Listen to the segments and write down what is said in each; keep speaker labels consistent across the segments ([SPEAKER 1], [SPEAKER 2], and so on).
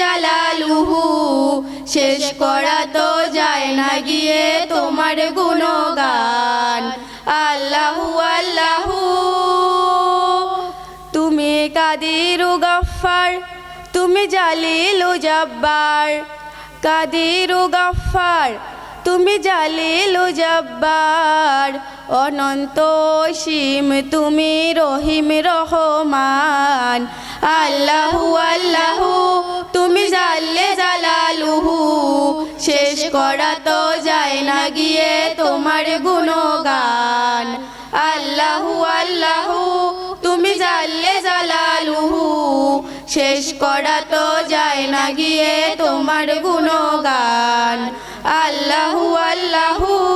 [SPEAKER 1] জালালুহু, শেষ করা তো যায় না গিয়ে তোমার গুণগান। আল্লাহু আল্লাহু, তুমি কাদির গফার তুমি জালিল জব্বার। কাদির গফার তুমি জালিল জব্বার। অনন্ত সীম তুমি রহিম রহমান। আল্লাহু আল্লাহু, তুমি জাল্লে জালালুহু। শেষ করা তো যায় না গিয়ে তোমার গুণগান। আল্লাহু আল্লাহু, তুমি জাল্লে জালালুহু। শেষ করা তো যায় না গিয়ে তোমার গুণগান। আল্লাহু আল্লাহু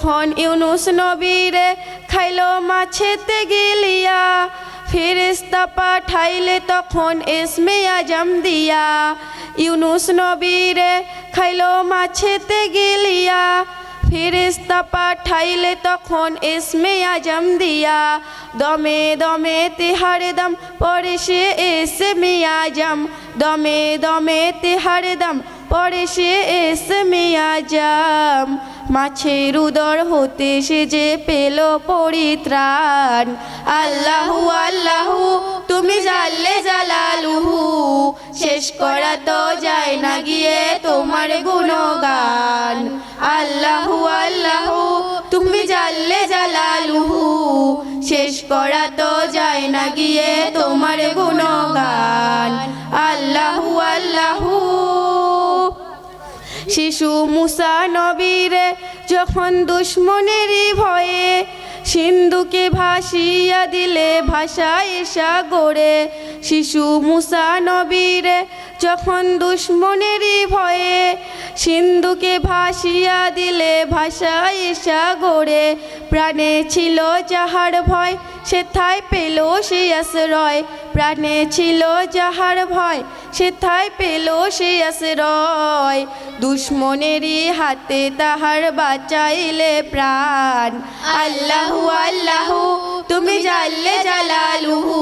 [SPEAKER 1] যখন ইউনুস নবীরে খাইল মাছেতে গিলিয়া। ফেরেস্তা পাঠাইলে তখন এসমে আজম দিয়া। ইউনুস নবীরে খাইলো মাছেতে গিলিয়া। ফেরেস্তা পাঠাইলে তখন এসমে আজম দিয়া। দমে দমে তেহারে দম পরে সে এসমে আজম। দমে দমে তেহারে দম পরে সে এসমে আজম। মাছের উদর হতে সে যে পেল পরিত্রাণ। আল্লাহু আল্লাহু, তুমি জানলে জালালুহু, শেষ করা তো যায় না গিয়ে তোমার গুণগান। আল্লাহু আল্লাহু, তুমি জানলে জালালুহু, শেষ করা তো যায় না গিয়ে তোমার গুণগান। শিশু মুসা নবীরে, যখন দুশ্মনেরই ভয়ে সিন্ধুকে ভাসিয়া দিলে ভাষায় সাগরে শিশু মুসা নবীরে, যখন দুশ্মনেরই ভয়ে সিন্ধুকে ভাসিয়া দিলে ভাষায় সাগরে প্রাণে ছিল যাহার ভয় সেথায় পেল সে আশ্রয় প্রাণে ছিল যাহার ভয় সেথায় পেল সে আশ্রয় দুশ্মনেরই হাতে তাহার বাঁচাইলে প্রাণ। আল্লাহু আল্লাহু, তুমি জানলে জালালুহু।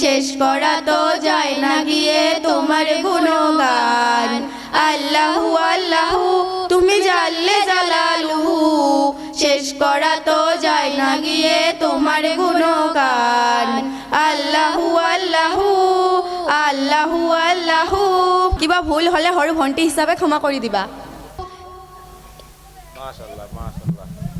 [SPEAKER 1] শেষ করা তো যায় না গিয়ে তোমার গুণগান। আল্লাহু আল্লাহু তুমি জানলে জালালুহু। শেষ করা তো যায় না গিয়ে তোমার গুণগান। আল্লাহু আল্লাহু আল্লাহু আল্লাহু। কিবা ভুল হ'লে সৰু ভণ্টি হিচাপে ক্ষমা কৰি দিবা।
[SPEAKER 2] মাশাআল্লাহ মাশাল্লাহ।